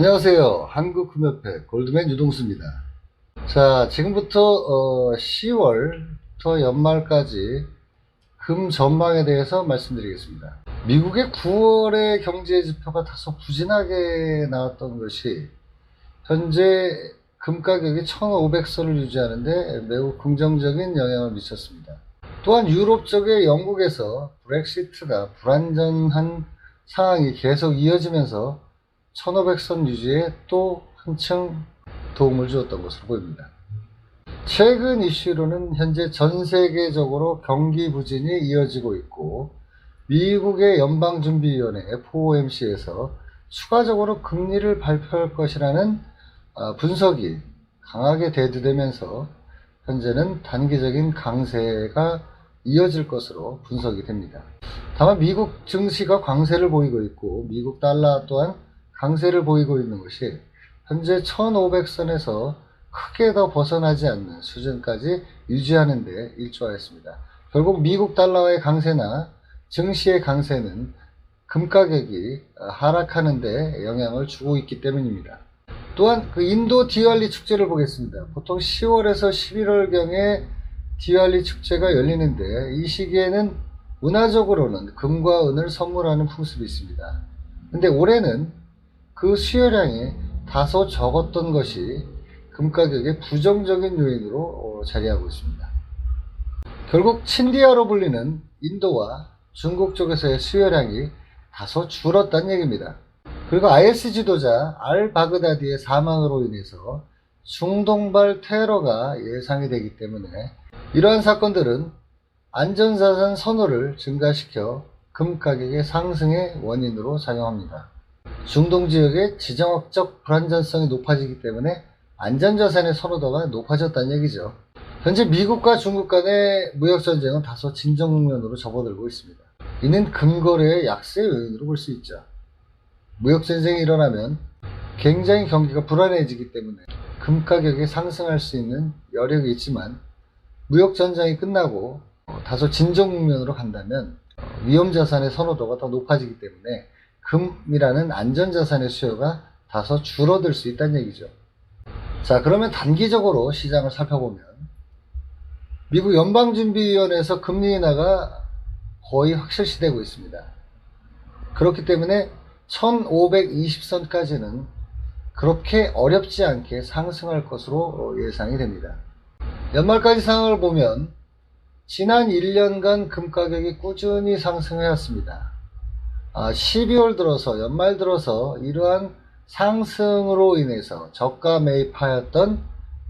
안녕하세요. 한국금협회 골드맨 유동수입니다. 자, 지금부터 어, 10월부터 연말까지 금 전망에 대해서 말씀드리겠습니다. 미국의 9월의 경제 지표가 다소 부진하게 나왔던 것이 현재 금 가격이 1,500선을 유지하는데 매우 긍정적인 영향을 미쳤습니다. 또한 유럽 쪽의 영국에서 브렉시트가 불안전한 상황이 계속 이어지면서 1500선 유지에 또 한층 도움을 주었던 것으로 보입니다. 최근 이슈로는 현재 전 세계적으로 경기 부진이 이어지고 있고 미국의 연방준비위원회 FOMC에서 추가적으로 금리를 발표할 것이라는 아, 분석이 강하게 대두되면서 현재는 단기적인 강세가 이어질 것으로 분석이 됩니다. 다만 미국 증시가 강세를 보이고 있고 미국 달러 또한 강세를 보이고 있는 것이 현재 1500선에서 크게 더 벗어나지 않는 수준까지 유지하는 데 일조하였습니다. 결국 미국 달러의 강세나 증시의 강세는 금 가격이 하락하는 데 영향을 주고 있기 때문입니다. 또한 그 인도 디왈리 축제를 보겠습니다. 보통 10월에서 11월경에 디왈리 축제가 열리는데 이 시기에는 문화적으로는 금과 은을 선물하는 풍습이 있습니다. 근데 올해는 그 수요량이 다소 적었던 것이 금 가격의 부정적인 요인으로 어, 자리하고 있습니다. 결국 친디아로 불리는 인도와 중국 쪽에서의 수요량이 다소 줄었다는 얘기입니다. 그리고 IS 지도자 알 바그다디의 사망으로 인해서 중동발 테러가 예상이 되기 때문에 이러한 사건들은 안전자산 선호를 증가시켜 금 가격의 상승의 원인으로 작용합니다. 중동 지역의 지정학적 불안전성이 높아지기 때문에 안전자산의 선호도가 높아졌다는 얘기죠. 현재 미국과 중국 간의 무역전쟁은 다소 진정 국면으로 접어들고 있습니다. 이는 금거래의 약세 요인으로 볼 수 있죠. 무역전쟁이 일어나면 굉장히 경기가 불안해지기 때문에 금 가격이 상승할 수 있는 여력이 있지만 무역전쟁이 끝나고 어, 다소 진정 국면으로 간다면 어, 위험자산의 선호도가 더 높아지기 때문에 금이라는 안전자산의 수요가 다소 줄어들 수 있다는 얘기죠. 자, 그러면 단기적으로 시장을 살펴보면 미국 연방준비위원회에서 금리 인하가 거의 확실시되고 있습니다. 그렇기 때문에 1520선까지는 그렇게 어렵지 않게 상승할 것으로 예상이 됩니다. 연말까지 상황을 보면 지난 1년간 금 가격이 꾸준히 상승해왔습니다. 아, 12월 들어서 연말 들어서 이러한 상승으로 인해서 저가 매입하였던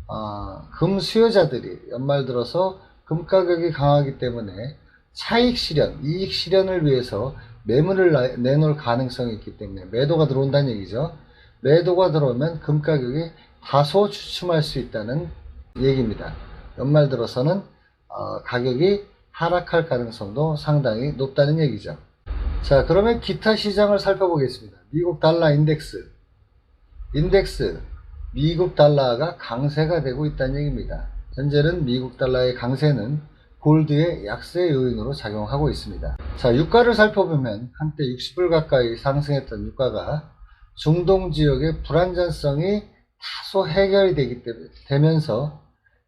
아, 금 수요자들이 연말 들어서 금 가격이 강하기 때문에 차익 실현, 이익 실현을 위해서 매물을 나- 내놓을 가능성이 있기 때문에 매도가 들어온다는 얘기죠. 매도가 들어오면 금 가격이 다소 주춤할 수 있다는 얘기입니다. 연말 들어서는 어, 가격이 하락할 가능성도 상당히 높다는 얘기죠. 자, 그러면 기타 시장을 살펴보겠습니다. 미국 달러 인덱스. 인덱스. 미국 달러가 강세가 되고 있다는 얘기입니다. 현재는 미국 달러의 강세는 골드의 약세 요인으로 작용하고 있습니다. 자, 유가를 살펴보면 한때 60불 가까이 상승했던 유가가 중동 지역의 불안전성이 다소 해결이 되기 때문에 되면서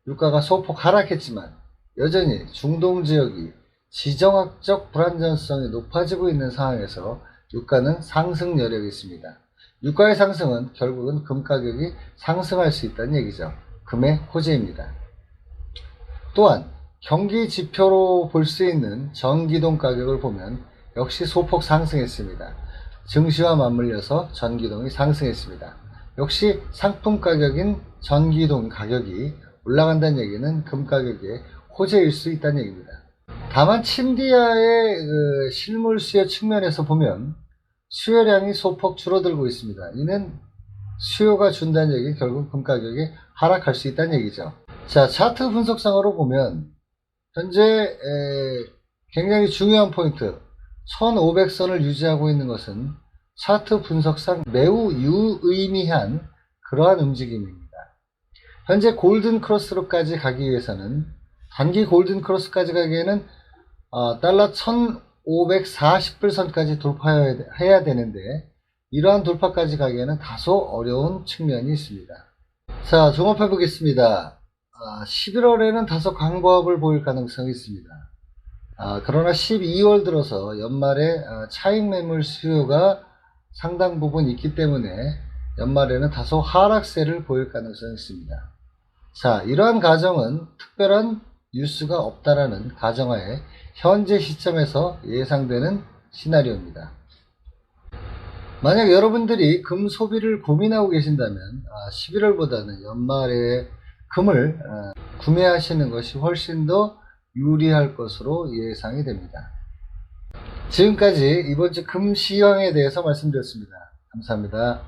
유가가 소폭 하락했지만 여전히 중동 지역이 지정학적 불안전성이 높아지고 있는 상황에서 유가는 상승 여력이 있습니다. 유가의 상승은 결국은 금 가격이 상승할 수 있다는 얘기죠. 금의 호재입니다. 또한 경기 지표로 볼 수 있는 전기동 가격을 보면 역시 소폭 상승했습니다. 증시와 맞물려서 전기동이 상승했습니다. 역시 상품 가격인 전기동 가격이 올라간다는 얘기는 금 가격의 호재일 수 있다는 얘기입니다. 다만 침디아의 그 실물 수요 측면에서 보면 수요량이 소폭 줄어들고 있습니다. 이는 수요가 준다는 얘기 결국 금 가격이 하락할 수 있다는 얘기죠. 자 차트 분석상으로 보면 현재 에, 굉장히 중요한 포인트 1500선을 유지하고 있는 것은 차트 분석상 매우 유의미한 그러한 움직임입니다. 현재 골든 크로스로까지 가기 위해서는 단기 골든 크로스까지 가기에는 어, 달러 1540불 선까지 돌파해야 되는데 이러한 돌파까지 가기에는 다소 어려운 측면이 있습니다. 자, 종합해 보겠습니다. 11월에는 다소 광보합을 보일 가능성이 있습니다. 아, 그러나 12월 들어서 연말에 아, 차익 매물 수요가 상당 부분 있기 때문에 연말에는 다소 하락세를 보일 가능성이 있습니다. 자, 이러한 가정은 특별한 뉴스가 없다라는 가정하에 현재 시점에서 예상되는 시나리오입니다. 만약 여러분들이 금 소비를 고민하고 계신다면 11월보다는 연말에 금을 아, 구매하시는 것이 훨씬 더 유리할 것으로 예상이 됩니다. 지금까지 이번 주 금 시황에 대해서 말씀드렸습니다. 감사합니다.